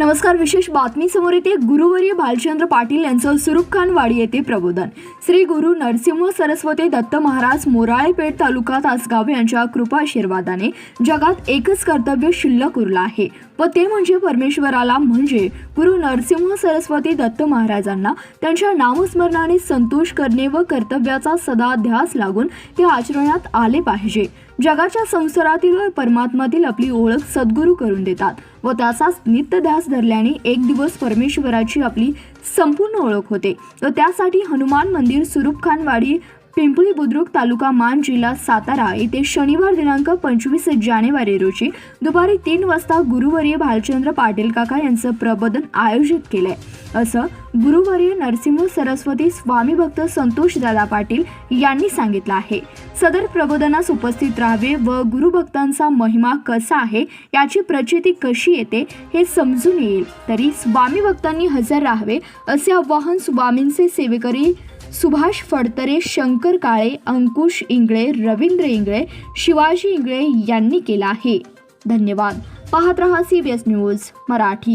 नमस्कार विशेष बातमी समोर येते. गुरुवर्य भालचंद्र पाटील यांचं सुरुख खानवाडी येथे प्रबोधन. श्री गुरु नरसिंह सरस्वती दत्त महाराज मोराळेपेठ तालुका तासगाव यांच्या कृपा आशीर्वादाने जगात एकच कर्तव्य शिल्लक उरलं आहे. व ते म्हणजे परमेश्वराला म्हणजे गुरु नरसिंह सरस्वती दत्त महाराजांना त्यांच्या नामस्मरणाने संतोष करणे व कर्तव्याचा सदा ध्यास लागून ते आचरणात आले पाहिजे. जगाच्या संसारातील व परमात्मातील आपली ओळख सद्गुरू करून देतात. व त्याचाच नित्यध्यास धरल्याने एक दिवस परमेश्वराची आपली संपूर्ण ओळख होते. व त्यासाठी हनुमान मंदिर सुरूपखानवाडी पिंपळी बुद्रुक तालुका मान जिल्हा सातारा येथे शनिवार दिनांक पंचवीस जानेवारी रोजी दुपारी तीन वाजता गुरुवर्य भालचंद्र पाटील काका यांचं प्रबोधन आयोजित केलंय. असं गुरुवर्य नरसिंह सरस्वती स्वामी भक्त संतोष दादा पाटील यांनी सांगितलं आहे. सदर प्रबोधनास उपस्थित राहावे व गुरुभक्तांचा महिमा कसा आहे याची प्रचिती कशी येते हे समजून येईल. तरी स्वामी भक्तांनी हजर राहावे असे आवाहन स्वामींचे सेवेकरी सुभाष फडतरे शंकर काळे अंकुश इंगळे रवींद्र इंगळे शिवाजी इंगळे यांनी केला आहे. धन्यवाद. पाहत रहा C B S news Marathi.